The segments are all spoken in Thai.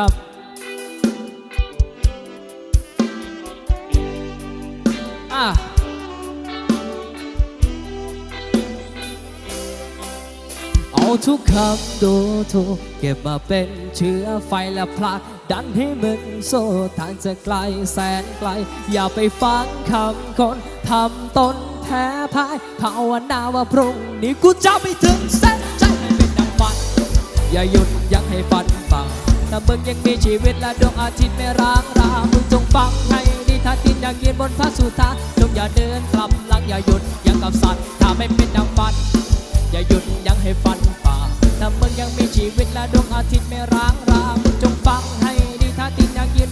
ครับอะเอาทุกคำดูถูกเก็บมาเป็นเชื้อไฟและผลักดันให้มึงโซ่ทางจะไกลแสนไกล อย่าไปฟังคำคนทำตนแพ้พ่ายภาวนาว่าพรุ่งนี้กูจะไปถึงเส้นชัยให้เป็นดังฝัน อย่าหยุดยังให้ฝัน ถ้ามึงยังมีชีวิตและดวงอาทิตย์ไม่ร้างรา มึงจงฟังให้ดีถ้าตินอยากยืนบนพระสุธาจงอย่าเดินกลับหลังอย่าหยุดยังกับสัตว์ถ้าไม่เป็นดังฝัน อย่าหยุดยังให้ฝันฝ่าถ้ามึงยังมีชีวิตและดวงอาทิตย์ไม่ร้างรา มึงจงฟังใ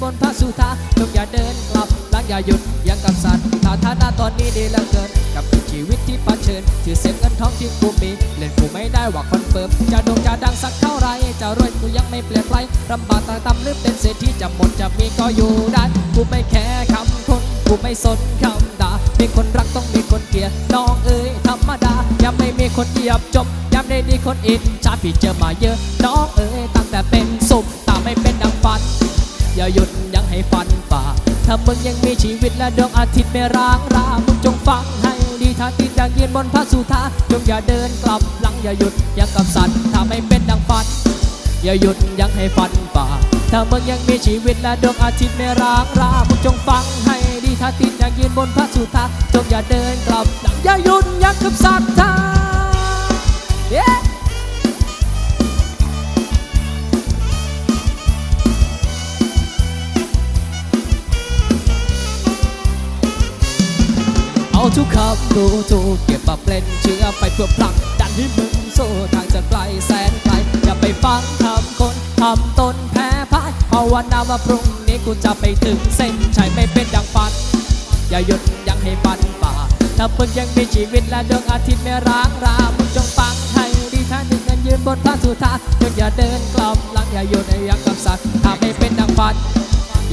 บนพระสุธาจงอย่าเดินกลับหลังอย่าหยุดยังกับสัตว์ถ้าฐานะตอนนี้ดีเหลือเกิน กับชีวิตที่เผชิญชื่อเสียงเงินทองที่กูมีเล่นกูไม่ได้ว่าคอนเฟิร์มจะโด่งจะดังสักเท่าไรจะรวยกูยังไม่เปลี่ยนไปลำบากต่างต่ำหรือเป็นเศรษฐีจะหมดจะมีก็อยู่ได้กูไม่แคร์คำคนกูไม่สนคำด่ามีคนรักต้องมีคนเกลียดน้องเอ๋ยธรรมดายังไม่มีคนเหยียบจบยังได้ดีคนอินชาพี่เจอมาเยอะน้องเอ๋ยตั้งแต่เป็นสุขแต่ไม่เป็นดังฝัน อย่าหยุดยังให้ฝันฝ่า ถ้ามึงยังมีชีวิตและดวงอาทิตย์ไม่ร้างรา มึงจงฟังให้ดีถ้าติดอยากยืนบนพระสุธาจงอย่าเดินกลับหลังอย่าหยุดยังกับสัตว์ถ้าไม่เป็นดังฝัน อย่าหยุดยังให้ฝันฝ่า ถ้ามึงยังมีชีวิตและดวงอาทิตย์ไม่ร้างรา มึงจงฟังให้ดีถ้าติดอยากยืนบนพระสุธาจงอย่าเดินกลับหลังอย่าหยุดยังกับสัตว์ ทุกคำดูถูกเก็บมาเป็นเชื้อไปเพื่อผลักดันให้มึงสู้ทางจะไกลแสนไกลอย่าไปฟังคำคนทำตนแพ้พ่ายภาวนาว่าพรุ่งนี้กูจะไปถึงเส้นชัยไม่เป็นดังฝัน อย่าหยุดยังให้ฝันฝ่าถ้ามึงยังมีชีวิตและดวงอาทิตย์ไม่ร้างรามึงจงฟังให้ดีท่านหนึ่งกันยืนบนพระสุธาจงอย่าเดินกลับหลังอย่าหยุดยังกับสัตว์ถ้าไม่เป็นดังฝัน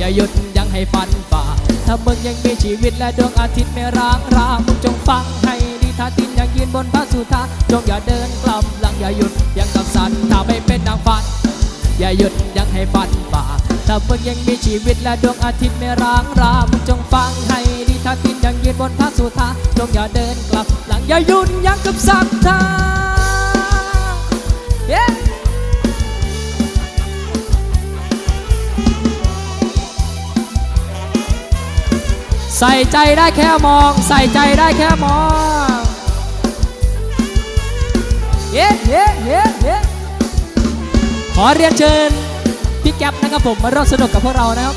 อย่าหยุดยังให้ฝันฝ่า ถ้ามึงยังมีชีวิตและดวงอาทิตย์ไม่ร้างรามึงจงฟังให้ดีถ้าตินยังยืนบนพระสุธาจงอย่าเดินกลับหลังอย่าหยุดยังกับสัตว์ถ้าไม่เป็นดังฝัน อย่าหยุดยังให้ฝันฝ่า ถ้ามึงยังมีชีวิตและดวงอาทิตย์ไม่ร้างรามึงจงฟังให้ดีถ้าตินยังยืนบนพระสุธาจงอย่าเดินกลับหลังอย่าหยุดยังกับสัตว์ท่า yeah! ใส่ใจได้แค่มอง ใส่ใจได้แค่มองเย้เย้เย้เย้ขอเรียนเชิญพี่แก๊ปนะครับผมมาร่วมสนุกกับพวกเรานะครับ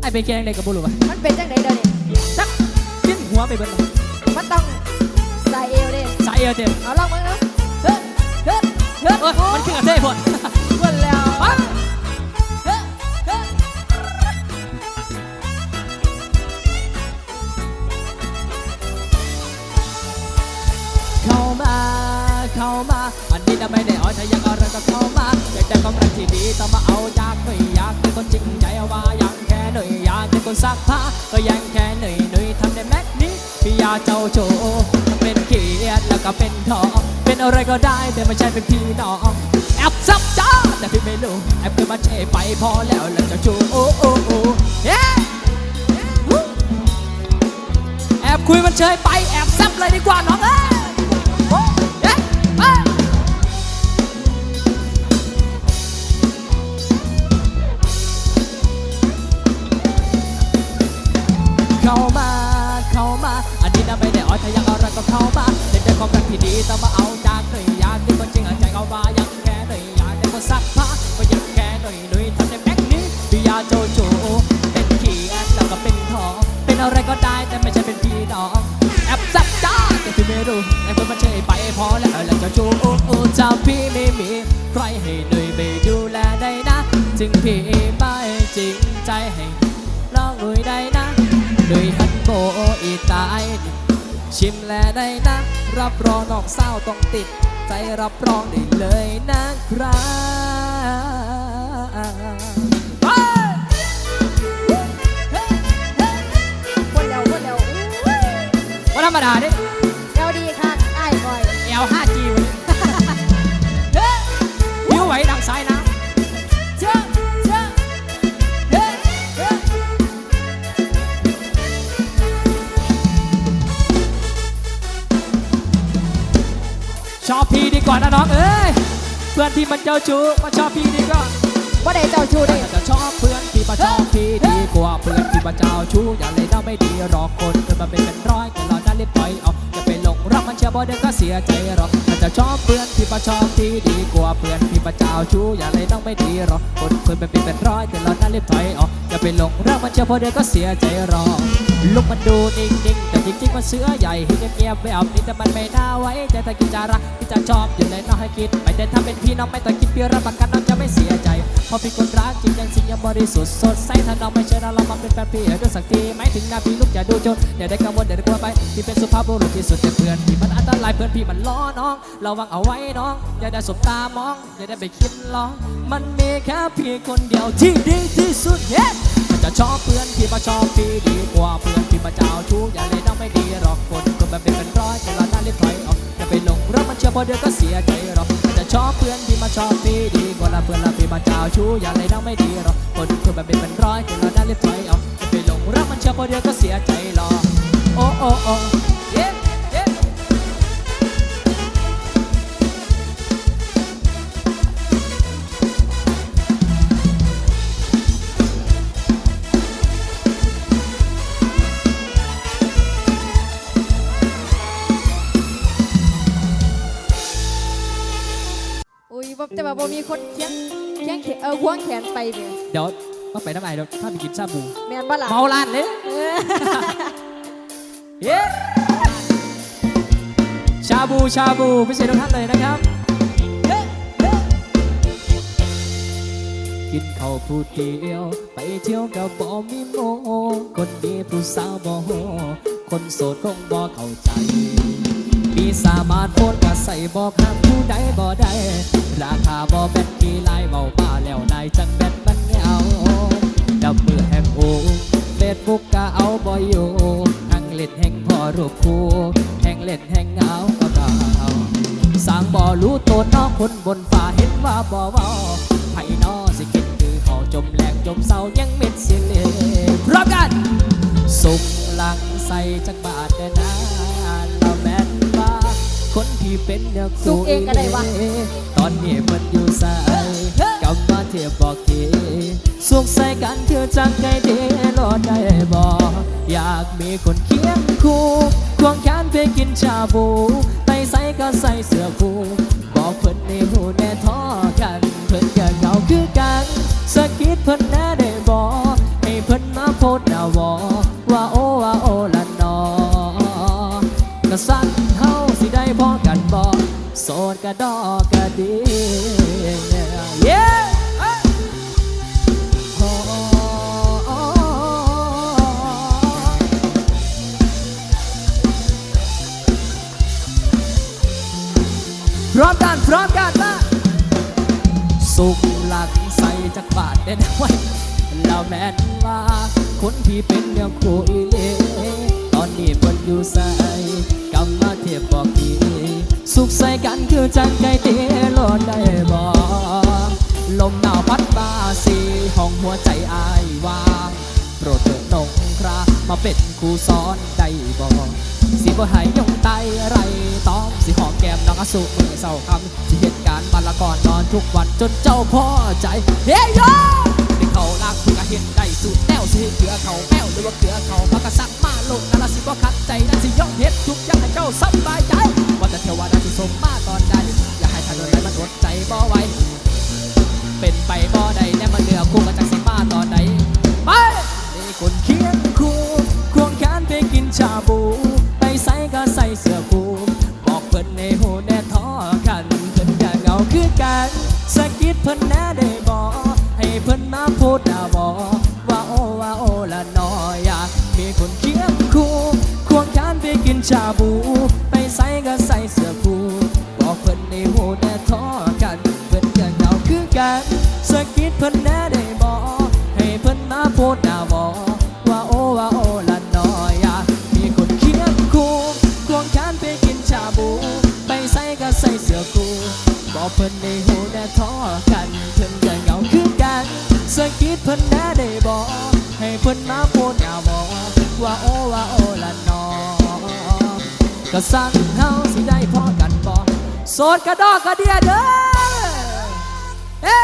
ไอเป็นแกงในกับบุรุษปะมันเป็นจังไดเดี๋ยวนี้จักขึ้นหัวไปเบนเลยมันต้องใส่เอวเด้สายเอวเต็มเอาลองมึงเนาะเฮ้ยเฮ้ยเฮ้ยเอ้ยมันขึ้นกับเท่พอด อันนี้นะไม่ได้อ่อยถ้ายากเอาเรื่องก็เข้ามาอยากได้ความรักที่ดีต้องมาเอาจากหน่อยอยากเป็นคนจริงใจเอาว่ายังแค่หน่อยอยากเป็นคนซักผ้าก็ยังแค่หน่อยหน่อยทำได้แม็กนี้พี่ยาเจ้าโจเป็นเขียดแล้วก็เป็นทองเป็นอะไรก็ได้แต่ไม่ใช่เป็นพี่น้องแอบซับจ้าแต่พี่ไม่รู้แอบเกิดมาเชไปพอแล้วแล้วจะจูโอ้โอ้โอ้เย้แอบคุยมันเชยไปแอบแซบเลยดีกว่าน้องเอ้ ที่ดีต้องมาเอาจากหน่อยอยากที่คนจริงใจเอามายังแค่หน่อยอยากได้คนซักผ้าก็ยังแค่หน่อยหน่อยทำในแม็กนี้พี่ยาโจโจเป็นขี้แอดแล้วก็เป็นทองเป็นอะไรก็ได้แต่ไม่ใช่เป็นพี่น้องแอบจับจ้าแต่พี่ไม่รู้ไอ้คนมันเฉยไปพอแล้วแล้วจะโจโอ้โอ้เจ้าพี่ไม่มีใครให้หน่อยไม่ดูแลได้นะจึงพี่ไม่จริงใจให้ลองลุยได้นะลุยฮันโบอีตาย ชิมแลได้นะ รับรองนอกเศร้าต้องติด ใจรับรองได้เลยนะครับไปเพื่อนเร็วไม่ธรรมดาดิ ชอบพี่ดีกว่านะน้องเอ้ยเพื่อนที่มันเจ้าชู้มาชอบพี่ดีกว่าบ่ได้เจ้าชู้เด้ถ้าจะชอบเพื่อนที่มาชอบพี่ดีกว่าเพื่อนที่มาเจ้าชู้อย่าเลยน่าไม่ดีหรอกคนเกิดมาเป็นเป็นร้อยแต่เราได้รีบถอยออกอย่าไปหลงรักมันเชื่อบ่เดี๋ยวก็เสียใจหรอกถ้าจะชอบเพื่อนที่มาชอบพี่ดีกว่าเพื่อนที่ มาเจ้าชู้อย่าเลยน่าไม่ดีหรอกคนเกิดมาเป็นเป็นร้อยแต่เราได้รีบถอยออกอย่าไปหลงรักมันเชื่อบ่เดี๋ยวก็เสียใจรอลูกมันดูนิ่งๆแต่จริงๆมันเสือใหญ่ที่เงียบๆแบบนี้แต่มันไม่น่าไว้ใจถ้าคิดจะรักคิดจะชอบอยู่เลยน้องให้คิดไม่ได้ถ้าเป็นพี่น้องไม่ต้องคิดพี่รับประกันน้องจะไม่เสียใจเพราะพี่คนรักจริงยังสิ่งยังบริสุทธิ์สดใสถ้าน้องไม่เชื่อเราเรามาเป็นแฟนพี่ด้วยสักทีไม่ถึงหน้าพี่ลูกอย่าดูจนอย่าได้กังวลอย่าได้กลัวไปพี่เป็นสุภาพบุรุษที่สุดแต่เพื่อนพี่มันอันตรายเพื่อนพี่มันล้อน้องระวังเอาไว้น้องอย่าได้สบตามองอย่าได้ไปคิดลองมันมีแค่พี่คนเดียวที่ดีที่สุดเย้มันจะชอบเพื่อนพี่มาชอบพี่ดีกว่าเพื่อนพี่มาเจ้าชู้อย่าเลยน้องไม่ดีหรอกคนคนแบบเป็นเป็นร้อยแต่เราหน้ารีบถอยออกอย่าไปหลงรักมันเชื่อพอเดียวก็เสียใจหรอกมันจะชอบเพื่อนพี่มาชอบพี่ดีกว่าเพื่อนละพี่มาเจ้าชู้อย่าเลยน้องไม่ดีหรอกคนคนแบบเป็นเป็นร้อยแต่เราหน้ารีบถอยออกอย่าไปหลงรักมันเชื่อพอเดียวก็เสียใจหรอกโอ้โอ้โอ้ แต่ว่าบ่มีคนเคียงเคียงแขนเออควงแขนไปเด้อเดี๋ยวมาไปน้ำไอ้เดี๋ยวถ้าไปกินชาบูแม่นบ่ล่ะเมาล้านเลยเออเย้ชาบูชาบูพิเศษทุกท่านเลยนะครับเฮ้เฮ้กินข้าวผู้เดียว ไปเที่ยวกับบ่มีโมคนดีผู้สาวบ่โหคนโสดคงบ่เข้าใจมี สามารถโฟนก็ใส่บอกห้าผู้ใดบ่ได้ ราคาบ่เป็นกี่ลายเบาป้าแล้วนายจังแบนมันเงาดับมือแห่งโอเฟซบุ๊กก็เอาบ่อยู่อังเล่นแห่งพ่อรูปคู่แห่งเล่นแห่งเงาก็เก่าสร้างบ่รู้ตัวน้องคนบนฟ้าเห็นว่าบ่เว้าไผนอสิคิดคือเขาจมแหลกจมเศร้ายังเม็ดสียเลยพร้อมกัน สุกหลังใส่จักบาทเด่นา คนที่เป็นเนื้อสุคู่กเองก็ได้วะตอนนี้มันอยู่ใส่กลับมาเทียบบอกทีสุกใส่กันคือจังใจดีรอดได้บ่อยากมีคนเคียงคู่ควงแขนไปกินชาบูไปใส่ก็ใส่เสื้อคู่บอกเพิ่นในหูแน่ท้อกันเพิ่นก็เหงาคือกันสะกิดเพิ่นแน่ได้บ่ให้เพิ่นมาโพดหน้าวอว่าโอ โสดก็ดอกก็ดีเย้พร้อมกันพร้อมกันมาสุขหลักใส่จักบาทเด่นไว้แล้วแม่นว่าคนที่เป็นเนื้อคู่อีเลตอนนี้เพิ่นอยู่ใส่กำมาเทียบบอก สุขใส่กันคือจังใจเตะรอดได้บ่ลมหนาวพัดมาสีห้องหัวใจอายวางโปรดเถิดนงครามาเป็นครูสอนได้บ่สิบ่ห้ยยงไตไรต้อมสิหอมแก้มน้องอสุมือเศร้าคำสิเหตุการณ์บัลละก่อนนอนทุกวันจนเจ้าพ่อใจเฮ้ยโยได้เขาลากคุณก็เห็นได้สุดแนวสิเกลือเขาแป้วหรือว่าเกลือเขาพักกะสักมาลงนั่นละสิบ่ขัดใจนั่นสิยอมเฮ็ดทุกอย่างให้เจ้าสบายใจว่าแต่เทวดา สมมาตอนใด อย่าให้ทางเดินมันอดใจบ่ไหวเป็นไปบ่ได้แน่มาเหลือคู่กันจากสิมาตอนไหนไปนี่คนเคียงคู่ควงแขนไปกินชาบู ไปใส่ก็ใส่เสื้อคู่บอกเพิ่นในหูแน่ท้อกันเพิ่นอยากเงาคือกันสะกิดเพิ่นแน่ได้บ่ให้เพิ่นมาพูดหน้าบ่ว่าโอว่าโอละน้อยอยากมีคนเคียงคู่ควงแขนไปกินชาบู เพิ่นในหูแน่ท้อกันเพิ่นก็เหงาคือกันสังคิดเพิ่นแน่ได้บอกให้เพิ่นมาพูดหน้าบ่ว่าโอว่าโอละน้อก็สั่งเฮาสิได้พอกันบอกโสดกระดอกกระเดียเด้อเฮ้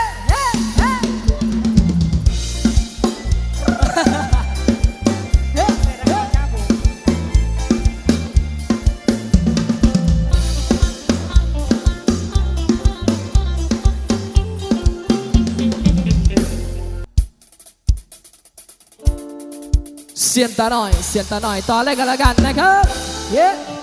เสียนตาหน่อย เสียนตาหน่อยต่อเลยกันแล้วกันนะครับ เย้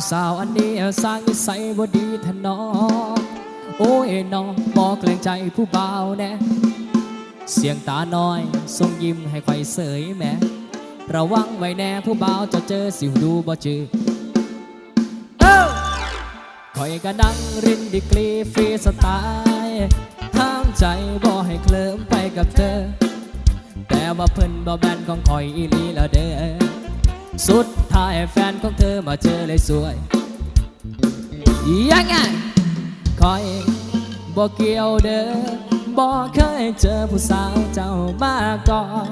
ผู้สาวอันนี้สร้างนิสัยบ่ดีทะนอโอ้ยน้องบอกเกรงใจผู้บ่าวแน่เสียงตาน้อยทรงยิ้มให้คอยเสยแหม่ระวังไว้แน่ผู้บ่าวจะเจอสิวดูบ่จือเอ้าคอยก็นั่งรินดีกรีฟรีสไตล์ห้ามใจบ่ให้เคลิ้มไปกับเธอ แต่ว่าเพิ่นบ่แบนของคอยอีลีแล้วเด้อ สุดท้ายแฟนของเธอมาเจอเลยสวย ยังไงคอยบอกเกี่ยวเด้อบอกเคยเจอผู้สาวเจ้ามาก่อน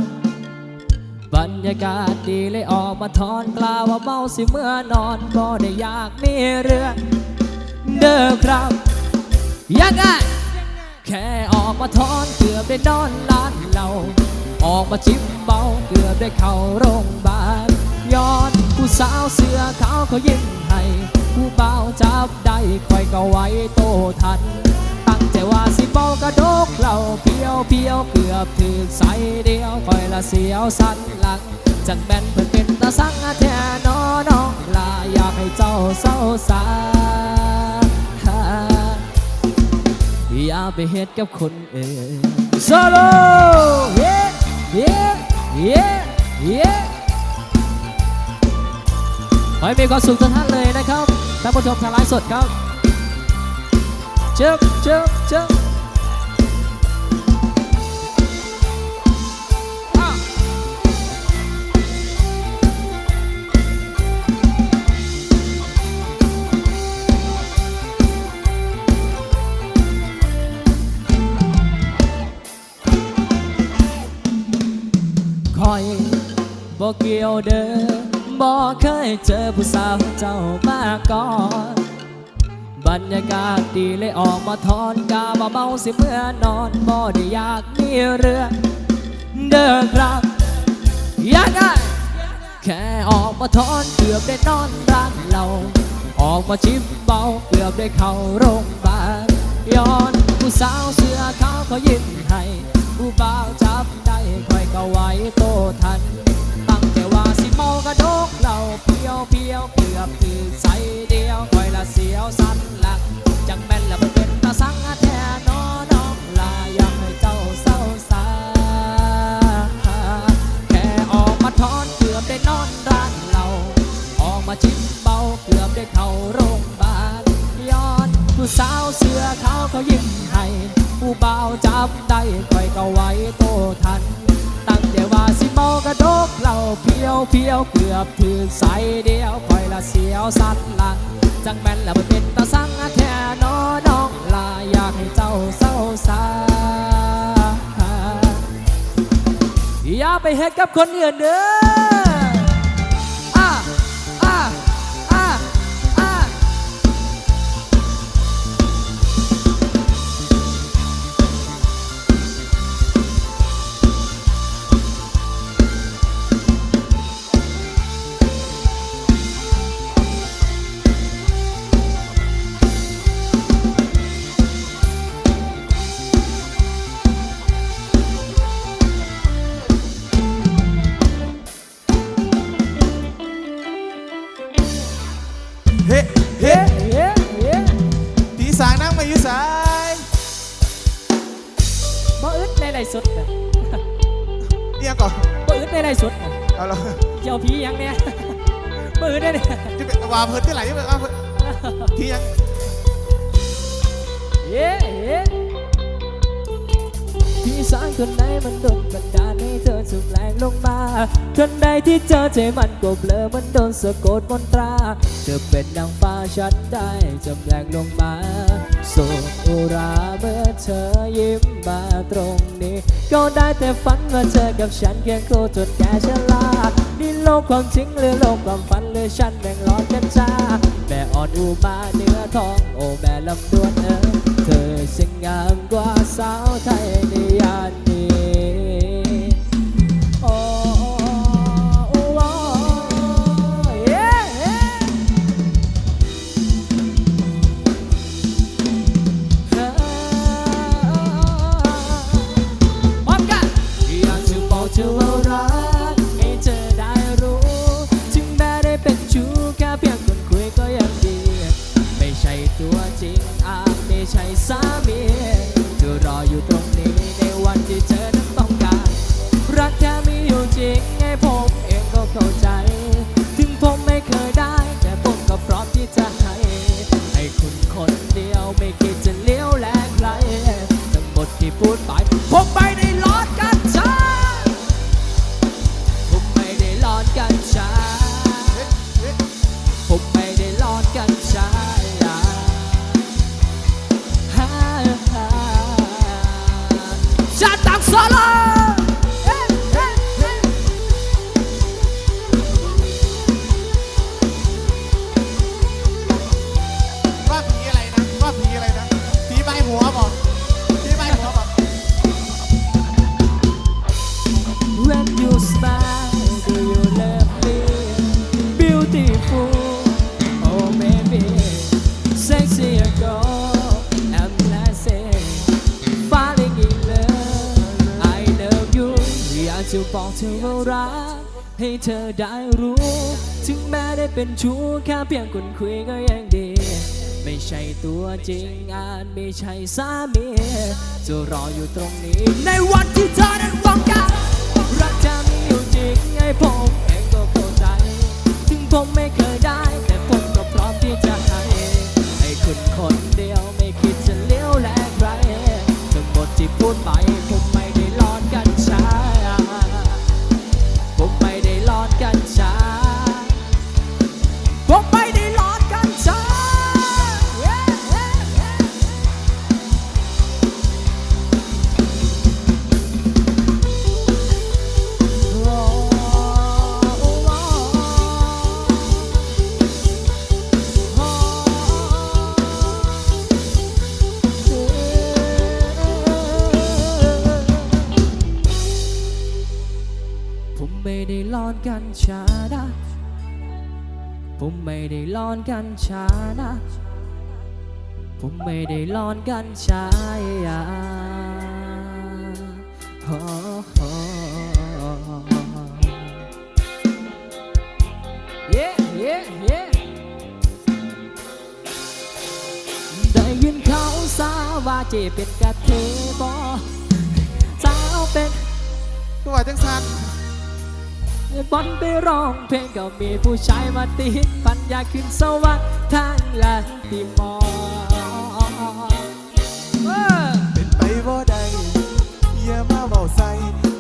บรรยากาศดีเลยออกมาทอนกล่าวว่าเมาสิเมื่อนอนก็ได้อยากมีเรื่องเด้อครับยังไงแค่ออกมาทอนเกือบได้นอนร้านเรา ออกมาจิ้มเบาเกือบได้เข้าโรงพยาบาล ย้อนผู้สาวเสื้อขาวเขายิ้มให้ผู้เบาจับได้คอยก็ไว้โตทัน ตั้งใจว่าสิเบากระดกเราเพียวเพียวเกือบถึงใสเดียวคอยละเสียวสันหลังจังแม่นเพิ่นเป็นตาสังแท้นอน้องลาอยากให้เจ้าเศร้าสาอย่าไปเฮ็ดกับคนอื่นโซโล่เย้เย้เย้เย้ ขอให้มีความสุขทุกท่านเลยนะครับท่านผู้ชมทางไลฟ์สดครับเจิบเจิบเจิบอ้าวคอยบอกเกี่ยวเด้อ บอกเคยเจอผู้สาวเจ้ามาก่อน บรรยากาศดีเลยออกมาทอนกาบ่เมาสิเมื่อนอนบ่ได้อยากมีเรื่องเด้อครับยังไงแค่ออกมาทอนเกือบได้นอนร้านเรา ออกมาชิมเบาเกือบได้เข้าโรงพยาบาลย้อนผู้สาวเสื้อขาวเขายิ้มให้ ผู้บ่าวจับได้คอยก็ไวโตทัน ตั้งแต่ว่าสิเมากระดกเราเพียวเพียวเกือบถือใสเดียวคอยละเสียวสันหลังจังแม่นละเป็นตาสังแท้นอน้องลาอยากให้เจ้าเศร้าสาแค่ออกมาทอนเกือบได้นอนร้านเรา ออกมาชิมเบาเกือบได้เข้าโรงพยาบาลย้อนผู้สาวเสื้อขาวเขายิ้มให้ ผู้เบาจับได้คอยก็ไว้โตทัน ตั้งแต่ว่าสิเมากระดกเราเพียวเพียวเกือบถึงใสเดียวคอยละเสียวสันหลัง จังแม่นละมันเป็นตาสังแค่นอน้องลาอยากให้เจ้าเศร้าสาอย่าไปเฮ็ดกับคนอื่นเด้อ ในไรสุดน่ะเอียงก่อนบ่อึดในไรสุดน่ะเอาละเจ้าผียังเนี่ยบ่อึดได้เนี่ยจะเป็นวาเพิ่นที่ไหนจะเป็นวาเพิ่นที่ยังเฮ้เฮ้พี่สางคนไหนมันโดนบันดาลให้เธอสุดแรงลทันใดที่เจอใจมันก็เบลอมันโดนสะกดมนตราเธอเป็นนางฟ้าฉันได้จำแรงลงมา สูบอุราเมื่อเธอยิ้มมาตรงนี้ ก็ได้แต่ฝันว่าเธอกับฉันเคียงคู่จนแก่ชรานี่โลกความจริงหรือโลกความฝันหรือฉันแบ่งร้อนกันจ้าแม่อ่อนอุมาเนื้อทองโอ้แม่ลำดวนเออเธอสงงามกว่าสาวไทยในยาน เธอว่ารักให้เธอได้รู้ ถึงแม้ได้เป็นชู้แค่เพียงคนคุยก็ยังดี ไม่ใช่ตัวจริงอาจไม่ใช่สามีจะรออยู่ตรงนี้ ในวันที่เธอนั้นหวังกันรักจะมีอยู่จริงให้ผมเองก็เข้าใจ ถึงผมไม่เคยได้แต่ผมก็พร้อมที่จะให้ให้คุณคนเดียวไม่คิดจะเลี้ยวแลใครทั้งหมดที่พูดไปผม ร้อนกันชานะ ผมไม่ได้ร้อนกันชานะ ผมไม่ได้ร้อนกันชายาโอ้โหเย้เย้เย้ได้ยินเขาสาว่าเจเป็นกะเทบอสาวเป็นตัวจังสัน บอลไปร้องเพลงก็มีผู้ชายมาติดปัญญาขึ้นสวรรค์ทางลันติมอเออเป็นไปบ่ได้อย่ามาเบาใส่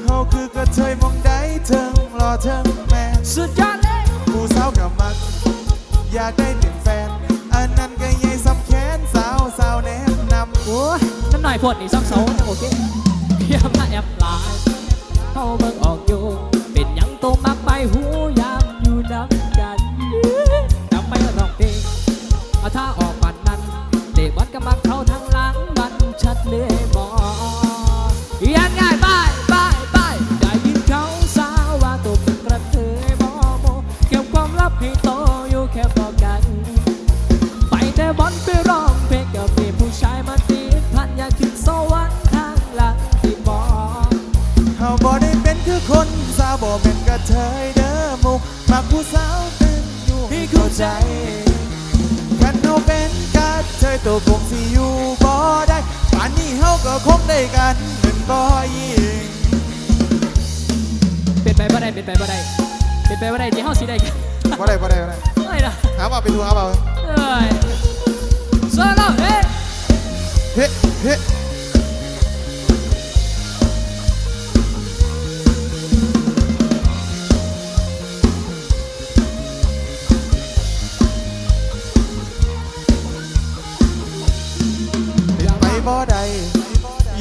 เขาคือกระเทยมองได้เทิงรอเทิงแม่สุดยอดเลยผู้สาวกับมัก อยากได้เป็นแฟน อันนั้นก็ยัยสำแขนสาวสาวแนะนำโอ้ยนั่นหน่อยพดนี่ซ้ำเสายังโอเคอย่ามาแอบหลายเข้าเบิ่งออกอยู่ บ่เป็นกระเทยเด้อมุกมักผู้สาวตึงอยู่ให้เข้าใจกันเขาเป็นกระเทยตัวคงสิอยู่บ่ได้ป่านนี้เขาก็คงได้กันเป็นบ่ยิงเป็นไปบ่ได้เป็นไปบ่ได้เป็นไปบ่ได้ที่เฮาสิได้กันบ่ได้บ่ได้บ่ได้เอ้ยนะหาว่าไปดูหาว่าเอ้ยโซโล่เอ้ยเฮ้เฮ้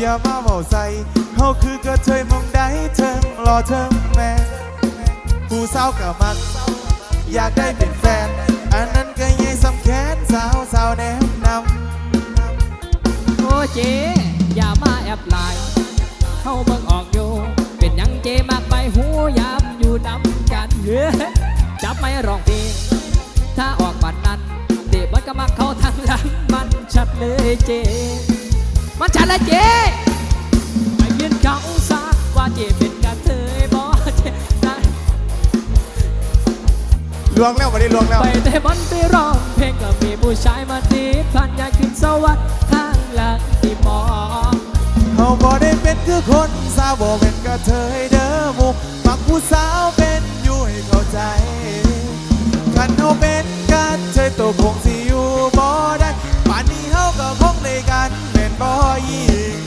่ามาเมาใส่เขาคือกระเทยมองได้เทิงรอเทิงแม่ผู้สาวกับมัก อยากได้เป็นแฟน อันนั้นก็ยังสำแขนสาวสาวแนะนำโอ้เจ อย่ามาแอบไลน์เข้าเบิ่งออกอยู่ เป็นยังเจมากไปหูยามอยู่นำกันเฮ้จับไม่ร้องเพลงถ้าออกบันนั้นเด็กมันก็มาเข้าทางหลังมันชัดเลยเจ มันชัดเลยเจไปยืนเขาซักว่าเจเป็นกระเทยบอเจนะลวงแล้วมาได้ลวงแล้ว ไปแต่มันไปร้องเพลงก็มีผู้ชายมาตีดพันอยากขึ้นสวรรค์ทางหลังที่มองเขาบ่ได้เป็นคือคนสาวบ่เป็นกระเทยเด้อหมุกมักผู้สาวเป็นอยู่ให้เข้าใจคันเขาเป็นกระเทยตัวคงสิอยู่บ่ได้ป่านนี้เขาก็คงได้กันเป็น บ่ยิง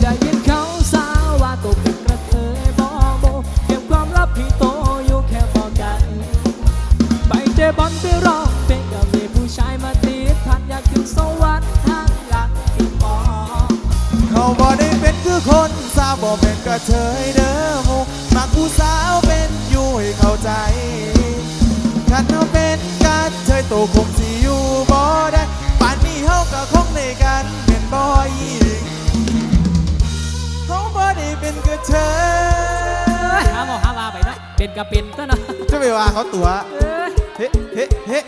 ได้ยินเขาสาวว่าตัวเป็นกระเทยบอโบเก็บความลับพี่โตอยู่แค่บอกัน ไปเตะบอลไปร้องเพลงก็มีผู้ชายมาตีดพันอยากขึ้นสวรรค์ทางหลังที่มองเขาบ่ได้เป็นคือคนสาวบ่เป็นกระเทยเด้อหมุมักผู้สาวเป็นอยู่ให้เข้าใจคันเขาเป็นกระเทยโตคงสิอยู่บ่ได้ป่านนี้เขาก็คงได้กัน เป็นกระเทเอ้ยยหาหมอหาว่าไปนะเป็นกระเป็นซะนะจะไปว่าเขาตัวเอ้ยเฮ้เฮ้เฮ้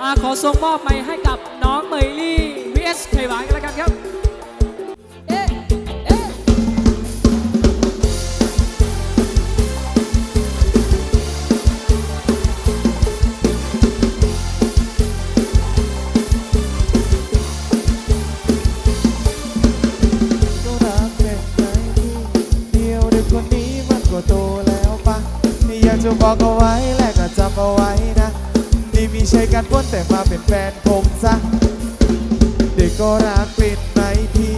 อาขอส่งมอบไปให้กับน้องเมยลี่ vs ไขหวานกันแล้วกันครับ จะบอกเอาไว้และก็จำเอาไว้นะนี่มีใช่กันพ้นแต่มาเป็นแฟนผมซะเด็กก็รักเป็นไหมพี่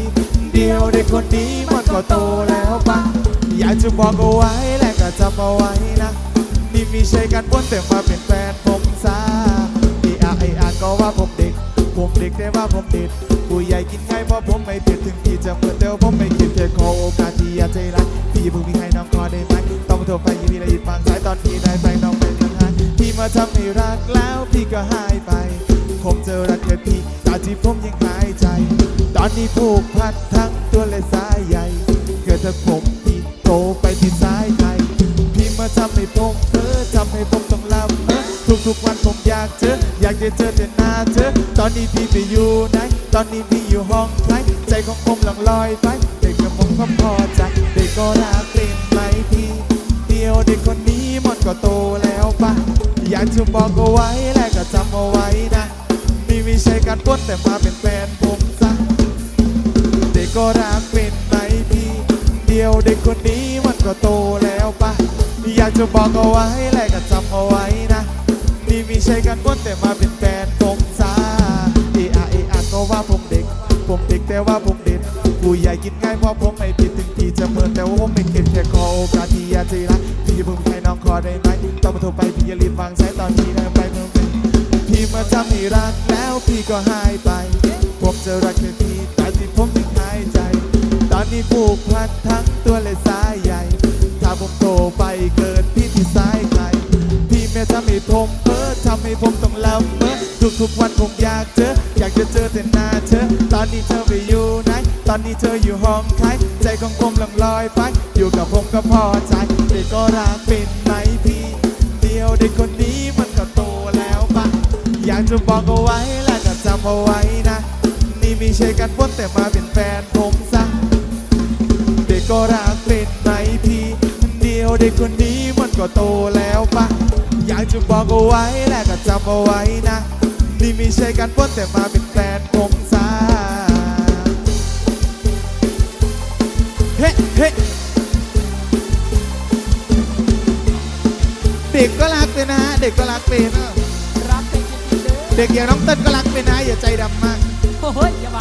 เดียวเด็กคนนี้มันก็โตแล้วปะอยากจะบอกเอาไว้และก็จำเอาไว้นะนี่มีใช่กันพ้นแต่มาเป็นแฟนผมซะอีอาไออาก็ว่าผมเด็ก ผมเด็กแต่ว่าผมเด็ดผู้ใหญ่กินง่ายเพราะผมไม่เผ็ดถึงพี่จะเหมือนเดิมผมไม่คิดแค่ขอโอกาสที่อยากใจรักพี่เพิ่งมีใครน้องขอได้ไหม ทรไปยีพี่ละยินฟังสายตอนพี่ได้ไปน้องเป็นยังไงพี่มาทำให้รักแล้วพี่ก็หายไปผมเจอรักแค่พี่ตอนที่ผมยังหายใจ ตอนนี้ผูกพัดทั้งตัวและสายใหญ่ เกิดถ้าผมพี่โตไปที่สายไทยพี่มาทำให้ผมเพ้อทำให้ผมต้องลำเพ้อทุกๆวันผมอยากเจออยากจะเจอแต่หน้าเธอตอนนี้พี่ไปอยู่ไหนตอนนี้พี่อยู่ห้องใครใจของผมหลังลอยไปเด็กกับผมก็พอใจเด็กก็รักเป็นไหมพี่ วเด็กคนนี้มันก็โตแล้วปะอยากจะบอกเอาไว้และก็จำเอาไว้นะนี่ไม่ใช่การป้นแต่มาเป็นแฟนผมซะเด็กก็รักเป็นไหมพี่เดียวเด็กคนนี้มันก็โตแล้วปะอยากจะบอกเอาไว้และก็จำเอาไว้นะนี่ไม่ใช่การป้นแต่มาเป็นแฟนผมซะเออเออาก็ว่าผมเด็ก ผมเด็กแต่ว่าผมเด็ด ผู้ใหญ่กินง่ายเพราะผมไม่ผิดถึงพี่จะเมินแต่ว่าผมไม่เก็บแค่ขอโอกาสที่อยากจะรักพี่อย่าเพิ่งให้น้องขอได้ไหมต้องมาโทรไปพี่อย่ารีบวางสายตอนนี้นะไปเมื่อเป็นพี่มาทำให้รักแล้วพี่ก็หายไปผมจะรักแค่พี่แต่ที่ผมยังหายใจ ตอนนี้ผูกพันทั้งตัวและสายใหญ่ ถ้าผมโตไปเกิดพี่ที่สายใครพี่แม่ทำให้ผมเพ้อทำให้ผมต้องลำเพ้อทุกๆวันผมอยากเจออยากจะเจอแต่หน้าเธอ ตอนนี้เธอไปอยู่ ตอนนี้เธออยู่ห้องใครใจของผมลังลอยไป อยู่กับผมก็พอใจเด็กก็รักเป็นไหมพี่ เดียวเด็กคนนี้มันก็โตแล้วปะอยากจะบอกเอาไว้และก็จำเอาไว้นะ นี่ไม่ใช่การป้นแต่มาเป็นแฟนผมซะเด็กก็รักเป็นไหมพี่เดียวเด็กคนนี้มันก็โตแล้วปะอยากจะบอกเอาไว้และก็จำเอาไว้นะ นี่ไม่ใช่การป้นแต่มาเป็นแฟนผมซะ เฮ้เฮ้เด็กก็รักเป็นนะฮะเด็กก็รักเป็นนะรักเป็นจริงๆเด้อเด็กอย่างน้องเต้นก็รักเป็นนะอย่าใจดำมาก โอ้ยอย่ามา